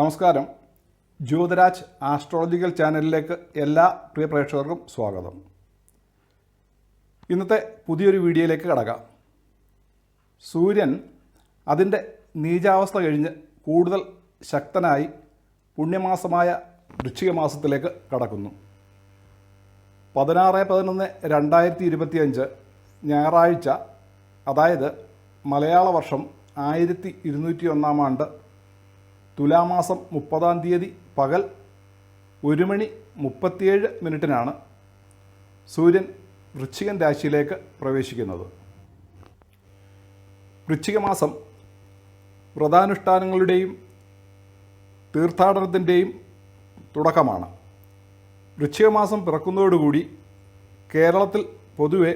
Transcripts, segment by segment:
നമസ്കാരം. ജ്യോതിരാജ് ആസ്ട്രോളജിക്കൽ ചാനലിലേക്ക് എല്ലാ പ്രിയ പ്രേക്ഷകർക്കും സ്വാഗതം. ഇന്നത്തെ പുതിയൊരു വീഡിയോയിലേക്ക് കടക്കാം. സൂര്യൻ അതിന്റെ നീചാവസ്ഥ കഴിഞ്ഞ് കൂടുതൽ ശക്തനായി പുണ്യമാസമായ വൃശ്ചിക മാസത്തിലേക്ക് കടക്കുന്നു. പതിനാറ് പതിനൊന്ന് രണ്ടായിരത്തി ഇരുപത്തിയഞ്ച് ഞായറാഴ്ച അതായത് മലയാള വർഷം ആയിരത്തി ഇരുന്നൂറ്റി ഒന്നാം ആണ്ട് തുലാമാസം മുപ്പതാം തീയതി പകൽ ഒരു മണി മുപ്പത്തിയേഴ് മിനിറ്റിനാണ് സൂര്യൻ വൃശ്ചികൻ രാശിയിലേക്ക് പ്രവേശിക്കുന്നത്. വൃശ്ചികമാസം വ്രതാനുഷ്ഠാനങ്ങളുടെയും തീർത്ഥാടനത്തിന്റെയും തുടക്കമാണ്. വൃശ്ചികമാസം പിറക്കുന്നതോടുകൂടി കേരളത്തിൽ പൊതുവെ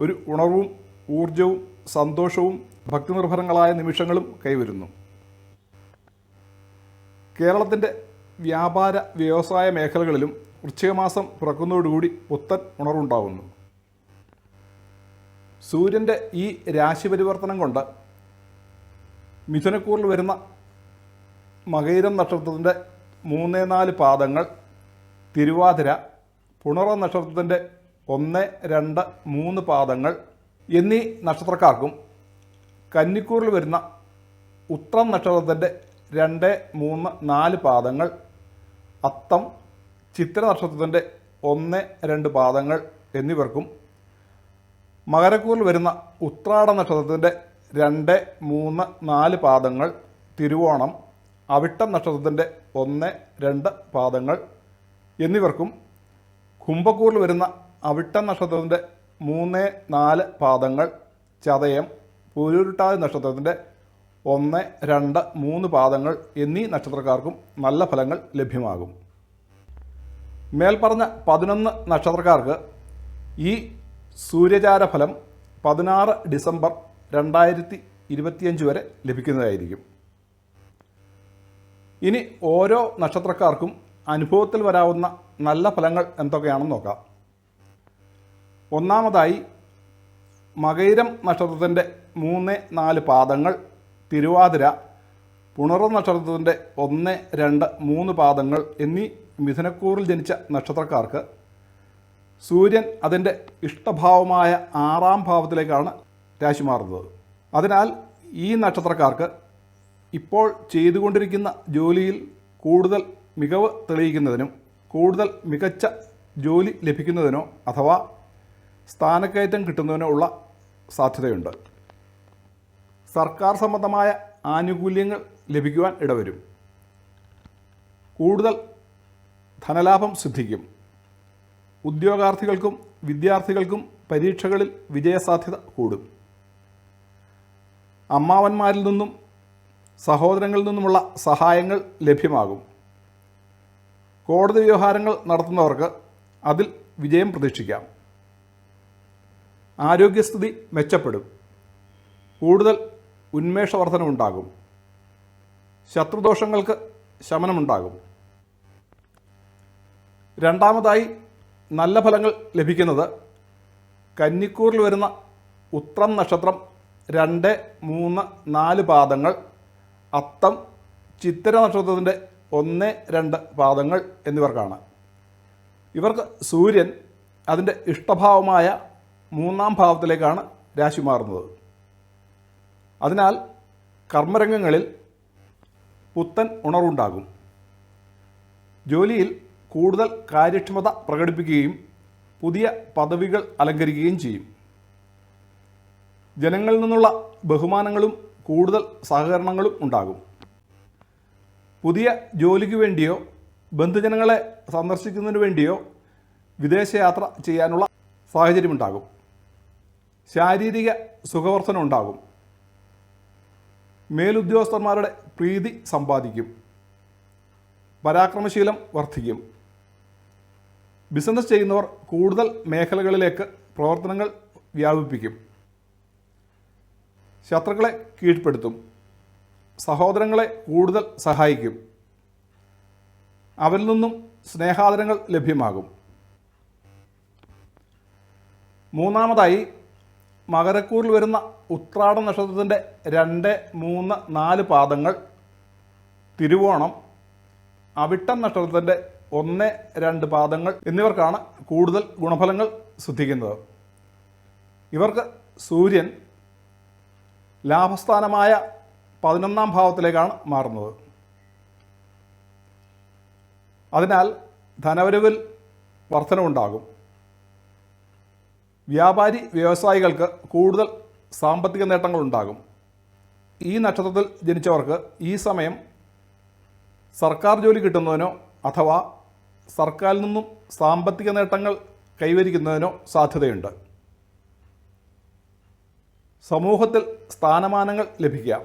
ഒരു ഉണർവും ഊർജവും സന്തോഷവും ഭക്തിനിർഭരങ്ങളായ നിമിഷങ്ങളും കൈവരുന്നു. കേരളത്തിന്റെ വ്യാപാര വ്യവസായ മേഖലകളിലും വൃശ്ചികമാസം പിറക്കുന്നതോടുകൂടി പുത്തൻ ഉണർവുണ്ടാകുന്നു സൂര്യന്റെ ഈ രാശി പരിവർത്തനം കൊണ്ട് മിഥുനക്കൂറിൽ വരുന്ന മകൈരം നക്ഷത്രത്തിന്റെ മൂന്ന് നാല് പാദങ്ങൾ തിരുവാതിര പുണറ നക്ഷത്രത്തിന്റെ ഒന്ന് രണ്ട് മൂന്ന് പാദങ്ങൾ എന്നീ നക്ഷത്രക്കാർക്കും കന്നിക്കൂറിൽ വരുന്ന ഉത്രം നക്ഷത്രത്തിന്റെ രണ്ട് മൂന്ന് നാല് പാദങ്ങൾ. അത്തം ചിത്ര നക്ഷത്രത്തിന്റെ ഒന്ന് രണ്ട് പാദങ്ങൾ എന്നിവർക്കും. മകരക്കൂറിൽ വരുന്ന ഉത്രാട നക്ഷത്രത്തിന്റെ രണ്ട് മൂന്ന് നാല് പാദങ്ങൾ. തിരുവോണം അവിട്ടം നക്ഷത്രത്തിന്റെ ഒന്ന് രണ്ട് പാദങ്ങൾ എന്നിവർക്കും. കുംഭക്കൂറിൽ വരുന്ന അവിട്ടം നക്ഷത്രത്തിന്റെ മൂന്ന് നാല് പാദങ്ങൾ. ചതയം പൂരുരുട്ടാതി നക്ഷത്രത്തിന്റെ ഒന്ന് രണ്ട് മൂന്ന് പാദങ്ങൾ എന്നീ നക്ഷത്രക്കാർക്കും നല്ല ഫലങ്ങൾ ലഭ്യമാകും. മേൽപ്പറഞ്ഞ പതിനൊന്ന് നക്ഷത്രക്കാർക്ക് ഈ സൂര്യചാര ഫലം പതിനാറ് ഡിസംബർ രണ്ടായിരത്തി ഇരുപത്തിയഞ്ച് വരെ ലഭിക്കുന്നതായിരിക്കും. ഇനി ഓരോ നക്ഷത്രക്കാർക്കും അനുഭവത്തിൽ വരാവുന്ന നല്ല ഫലങ്ങൾ എന്തൊക്കെയാണെന്ന് നോക്കാം. ഒന്നാമതായി മകൈരം നക്ഷത്രത്തിന്റെ മൂന്ന് നാല് പാദങ്ങൾ തിരുവാതിര പുണർ നക്ഷത്രത്തിന്റെ ഒന്ന് രണ്ട് മൂന്ന് പാദങ്ങൾ എന്നീ മിഥുനക്കൂറിൽ ജനിച്ച നക്ഷത്രക്കാർക്ക് സൂര്യൻ അതിന്റെ ഇഷ്ടഭാവമായ ആറാം ഭാവത്തിലേക്കാണ് രാശി മാറുന്നത് അതിനാൽ ഈ നക്ഷത്രക്കാർക്ക് ഇപ്പോൾ ചെയ്തുകൊണ്ടിരിക്കുന്ന ജോലിയിൽ കൂടുതൽ മികവ് തെളിയിക്കുന്നതിനും കൂടുതൽ മികച്ച ജോലി ലഭിക്കുന്നതിനോ അഥവാ സ്ഥാനക്കയറ്റം കിട്ടുന്നതിനോ ഉള്ള സാധ്യതയുണ്ട്. സർക്കാർ സംബന്ധമായ ആനുകൂല്യങ്ങൾ ലഭിക്കുവാൻ ഇടവരും. കൂടുതൽ ധനലാഭം സിദ്ധിക്കും. ഉദ്യോഗാർത്ഥികൾക്കും വിദ്യാർത്ഥികൾക്കും പരീക്ഷകളിൽ വിജയസാധ്യത കൂടും. അമ്മാവന്മാരിൽ നിന്നും സഹോദരങ്ങളിൽ നിന്നുമുള്ള സഹായങ്ങൾ ലഭ്യമാകും. കോടതി വ്യവഹാരങ്ങൾ നടത്തുന്നവർക്ക് അതിൽ വിജയം പ്രതീക്ഷിക്കാം. ആരോഗ്യസ്ഥിതി മെച്ചപ്പെടും. കൂടുതൽ ഉന്മേഷവർദ്ധനമുണ്ടാകും. ശത്രുദോഷങ്ങൾക്ക് ശമനമുണ്ടാകും. രണ്ടാമതായി നല്ല ഫലങ്ങൾ ലഭിക്കുന്നത് കന്നിക്കൂറിൽ വരുന്ന ഉത്രം നക്ഷത്രം രണ്ട് മൂന്ന് നാല് പാദങ്ങൾ അത്തം ചിത്തിര നക്ഷത്രത്തിന്റെ ഒന്ന് രണ്ട് പാദങ്ങൾ എന്നിവർക്കാണ്. ഇവർക്ക് സൂര്യൻ അതിന്റെ ഇഷ്ടഭാവമായ മൂന്നാം ഭാവത്തിലേക്കാണ് രാശി മാറുന്നത്. അതിനാൽ കർമ്മരംഗങ്ങളിൽ പുത്തൻ ഉണർവുണ്ടാകും. ജോലിയിൽ കൂടുതൽ കാര്യക്ഷമത പ്രകടിപ്പിക്കുകയും പുതിയ പദവികൾ അലങ്കരിക്കുകയും ചെയ്യും. ജനങ്ങളിൽ നിന്നുള്ള ബഹുമാനങ്ങളും കൂടുതൽ സഹകരണങ്ങളും ഉണ്ടാകും. പുതിയ ജോലിക്ക് വേണ്ടിയോ ബന്ധുജനങ്ങളെ സന്ദർശിക്കുന്നതിന് വേണ്ടിയോ വിദേശയാത്ര ചെയ്യാനുള്ള സാഹചര്യമുണ്ടാകും. ശാരീരിക സുഖവർദ്ധനം ഉണ്ടാകും മേലുദ്യോഗസ്ഥന്മാരുടെ പ്രീതി സമ്പാദിക്കും. പരാക്രമശീലം വർദ്ധിക്കും. ബിസിനസ് ചെയ്യുന്നവർ കൂടുതൽ മേഖലകളിലേക്ക് പ്രവർത്തനങ്ങൾ വ്യാപിപ്പിക്കും. ശത്രുക്കളെ കീഴ്പ്പെടുത്തും. സഹോദരങ്ങളെ കൂടുതൽ സഹായിക്കും. അവരിൽ നിന്നും സ്നേഹാദരങ്ങൾ ലഭ്യമാകും. മൂന്നാമതായി മകരക്കൂറിൽ വരുന്ന ഉത്രാട നക്ഷത്രത്തിന്റെ രണ്ട് മൂന്ന് നാല് പാദങ്ങൾ തിരുവോണം അവിട്ടം നക്ഷത്രത്തിന്റെ ഒന്ന് രണ്ട് പാദങ്ങൾ എന്നിവർക്കാണ് കൂടുതൽ ഗുണഫലങ്ങൾ സിദ്ധിക്കുന്നത്. ഇവർക്ക് സൂര്യൻ ലാഭസ്ഥാനമായ പതിനൊന്നാം ഭാവത്തിലേക്കാണ് മാറുന്നത്. അതിനാൽ ധനവരവിൽ വർധനവുണ്ടാകും. വ്യാപാരി വ്യവസായികൾക്ക് കൂടുതൽ സാമ്പത്തിക നേട്ടങ്ങളുണ്ടാകും ഈ നക്ഷത്രത്തിൽ ജനിച്ചവർക്ക് ഈ സമയം സർക്കാർ ജോലി കിട്ടുന്നതിനോ അഥവാ സർക്കാരിൽ നിന്നും സാമ്പത്തിക നേട്ടങ്ങൾ കൈവരിക്കുന്നതിനോ സാധ്യതയുണ്ട്. സമൂഹത്തിൽ സ്ഥാനമാനങ്ങൾ ലഭിക്കാം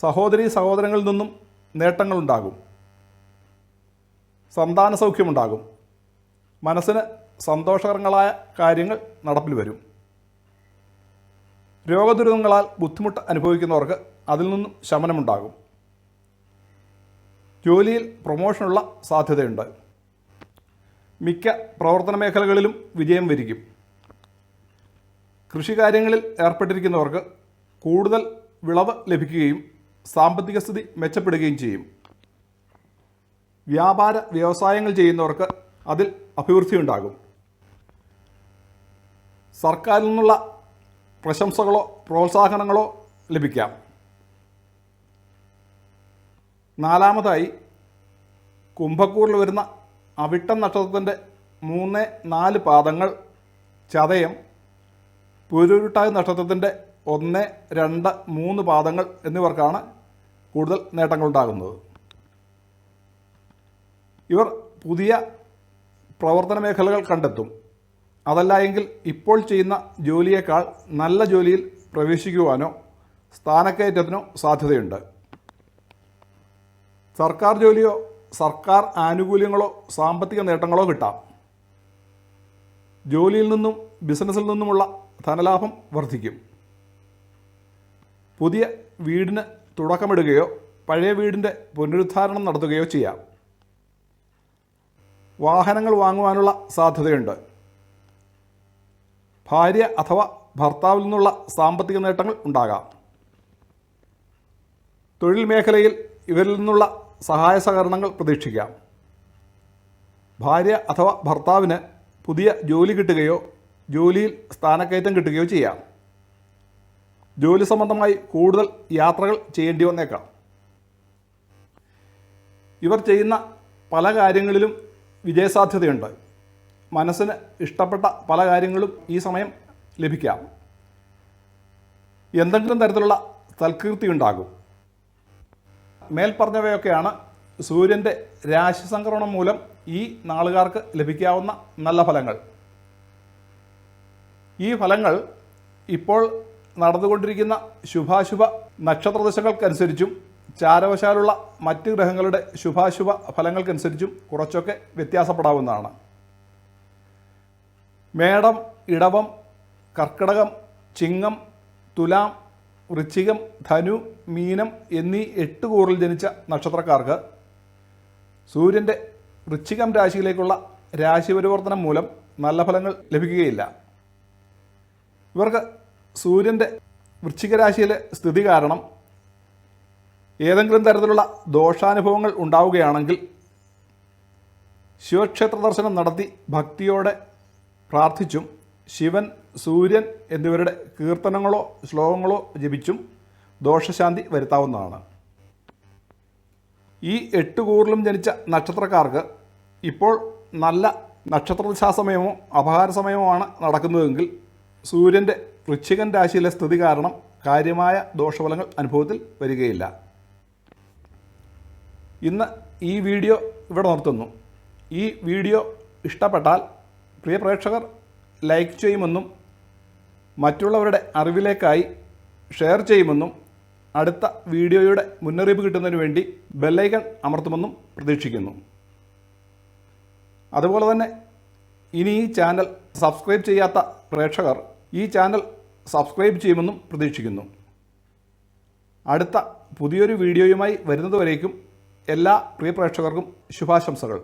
സഹോദരി സഹോദരങ്ങളിൽ നിന്നും നേട്ടങ്ങളുണ്ടാകും. സന്താന സൗഖ്യമുണ്ടാകും. മനസ്സിന് സന്തോഷകരങ്ങളായ കാര്യങ്ങൾ നടപ്പിൽ വരും. രോഗദുരിതങ്ങളാൽ ബുദ്ധിമുട്ട് അനുഭവിക്കുന്നവർക്ക് അതിൽ നിന്നും ശമനമുണ്ടാകും. ജോലിയിൽ പ്രൊമോഷനുള്ള സാധ്യതയുണ്ട്. മിക്ക പ്രവർത്തന മേഖലകളിലും വിജയം വരിക്കും. കൃഷികാര്യങ്ങളിൽ ഏർപ്പെട്ടിരിക്കുന്നവർക്ക് കൂടുതൽ വിളവ് ലഭിക്കുകയും സാമ്പത്തിക സ്ഥിതി മെച്ചപ്പെടുകയും ചെയ്യും. വ്യാപാര വ്യവസായങ്ങൾ ചെയ്യുന്നവർക്ക് അതിൽ അഭിവൃദ്ധി ഉണ്ടാകും സർക്കാരിൽ നിന്നുള്ള പ്രശംസകളോ പ്രോത്സാഹനങ്ങളോ ലഭിക്കാം. നാലാമതായി കുംഭക്കൂറിൽ വരുന്ന അവിട്ടം നക്ഷത്രത്തിന്റെ മൂന്ന് നാല് പാദങ്ങൾ ചതയം പുരുരുട്ടായ നക്ഷത്രത്തിന്റെ ഒന്ന് രണ്ട് മൂന്ന് പാദങ്ങൾ എന്നിവർക്കാണ് കൂടുതൽ നേട്ടങ്ങളുണ്ടാകുന്നത്. ഇവർ പുതിയ പ്രവർത്തന മേഖലകൾ കണ്ടെത്തും. അതല്ല എങ്കിൽ ഇപ്പോൾ ചെയ്യുന്ന ജോലിയേക്കാൾ നല്ല ജോലിയിൽ പ്രവേശിക്കുവാനോ സ്ഥാനക്കയറ്റത്തിനോ സാധ്യതയുണ്ട്. സർക്കാർ ജോലിയോ സർക്കാർ ആനുകൂല്യങ്ങളോ സാമ്പത്തിക നേട്ടങ്ങളോ കിട്ടാം. ജോലിയിൽ നിന്നും ബിസിനസ്സിൽ നിന്നുമുള്ള ധനലാഭം വർദ്ധിക്കും. പുതിയ വീടിന് തുടക്കമിടുകയോ പഴയ വീടിന്റെ പുനരുദ്ധാരണം നടത്തുകയോ ചെയ്യാം. വാഹനങ്ങൾ വാങ്ങുവാനുള്ള സാധ്യതയുണ്ട്. ഭാര്യ അഥവാ ഭർത്താവിൽ നിന്നുള്ള സാമ്പത്തിക നേട്ടങ്ങൾ ഉണ്ടാകാം. തൊഴിൽ മേഖലയിൽ ഇവരിൽ നിന്നുള്ള സഹായ സഹകരണങ്ങൾ പ്രതീക്ഷിക്കാം. ഭാര്യ അഥവാ ഭർത്താവിന് പുതിയ ജോലി കിട്ടുകയോ ജോലിയിൽ സ്ഥാനക്കയറ്റം കിട്ടുകയോ ചെയ്യാം. ജോലി സംബന്ധമായി കൂടുതൽ യാത്രകൾ ചെയ്യേണ്ടി വന്നേക്കാം. ഇവർ ചെയ്യുന്ന പല കാര്യങ്ങളിലും വിജയസാധ്യതയുണ്ട്. മനസ്സിന് ഇഷ്ടപ്പെട്ട പല കാര്യങ്ങളും ഈ സമയം ലഭിക്കാം. എന്തെങ്കിലും തരത്തിലുള്ള തൽകീർത്തി ഉണ്ടാകും. മേൽപ്പറഞ്ഞവയൊക്കെയാണ് സൂര്യന്റെ രാശി സംക്രമണം മൂലം ഈ നാളുകാർക്ക് ലഭിക്കാവുന്ന നല്ല ഫലങ്ങൾ. ഈ ഫലങ്ങൾ ഇപ്പോൾ നടന്നുകൊണ്ടിരിക്കുന്ന ശുഭാശുഭ നക്ഷത്രദശകൾക്കനുസരിച്ചും ചാരവശാലുള്ള മറ്റ് ഗ്രഹങ്ങളുടെ ശുഭാശുഭ ഫലങ്ങൾക്കനുസരിച്ചും കുറച്ചൊക്കെ വ്യത്യാസപ്പെടാവുന്നതാണ്. മേടം ഇടവം കർക്കടകം ചിങ്ങം തുലാം വൃശ്ചികം ധനു മീനം എന്നീ എട്ട് കൂറിൽ ജനിച്ച നക്ഷത്രക്കാർക്ക് സൂര്യന്റെ വൃശ്ചികം രാശിയിലേക്കുള്ള രാശിപരിവർത്തനം മൂലം നല്ല ഫലങ്ങൾ ലഭിക്കുകയില്ല. ഇവർക്ക് സൂര്യന്റെ വൃശ്ചിക രാശിയിലെ സ്ഥിതി കാരണം ഏതെങ്കിലും തരത്തിലുള്ള ദോഷാനുഭവങ്ങൾ ഉണ്ടാവുകയാണെങ്കിൽ ശിവക്ഷേത്ര ദർശനം നടത്തി ഭക്തിയോടെ പ്രാർത്ഥിച്ചും ശിവൻ സൂര്യൻ എന്നിവരുടെ കീർത്തനങ്ങളോ ശ്ലോകങ്ങളോ ജപിച്ചും ദോഷശാന്തി വരുത്താവുന്നതാണ്. ഈ എട്ട് കൂറിലും ജനിച്ച നക്ഷത്രക്കാർക്ക് ഇപ്പോൾ നല്ല നക്ഷത്രദിശാ സമയമോ അപഹാര സമയമോ ആണ് നടക്കുന്നതെങ്കിൽ സൂര്യന്റെ വൃശ്ചികൻ രാശിയിലെ സ്ഥിതി കാരണം കാര്യമായ ദോഷഫലങ്ങൾ അനുഭവത്തിൽ വരികയില്ല. ഇന്ന് ഈ വീഡിയോ ഇവിടെ നിർത്തുന്നു. ഈ വീഡിയോ ഇഷ്ടപ്പെട്ടാൽ പ്രിയ പ്രേക്ഷകർ ലൈക്ക് ചെയ്യുമെന്നും മറ്റുള്ളവരുടെ അറിവിലേക്കായി ഷെയർ ചെയ്യുമെന്നും അടുത്ത വീഡിയോയുടെ മുന്നറിയിപ്പ് കിട്ടുന്നതിന് വേണ്ടി ബെല്ലൈക്കൺ അമർത്തുമെന്നും പ്രതീക്ഷിക്കുന്നു. അതുപോലെ തന്നെ ഇനി ഈ ചാനൽ സബ്സ്ക്രൈബ് ചെയ്യാത്ത പ്രേക്ഷകർ ഈ ചാനൽ സബ്സ്ക്രൈബ് ചെയ്യുമെന്നും പ്രതീക്ഷിക്കുന്നു. അടുത്ത പുതിയൊരു വീഡിയോയുമായി വരുന്നതുവരേക്കും എല്ലാ പ്രിയ പ്രേക്ഷകർക്കും ശുഭാശംസകൾ.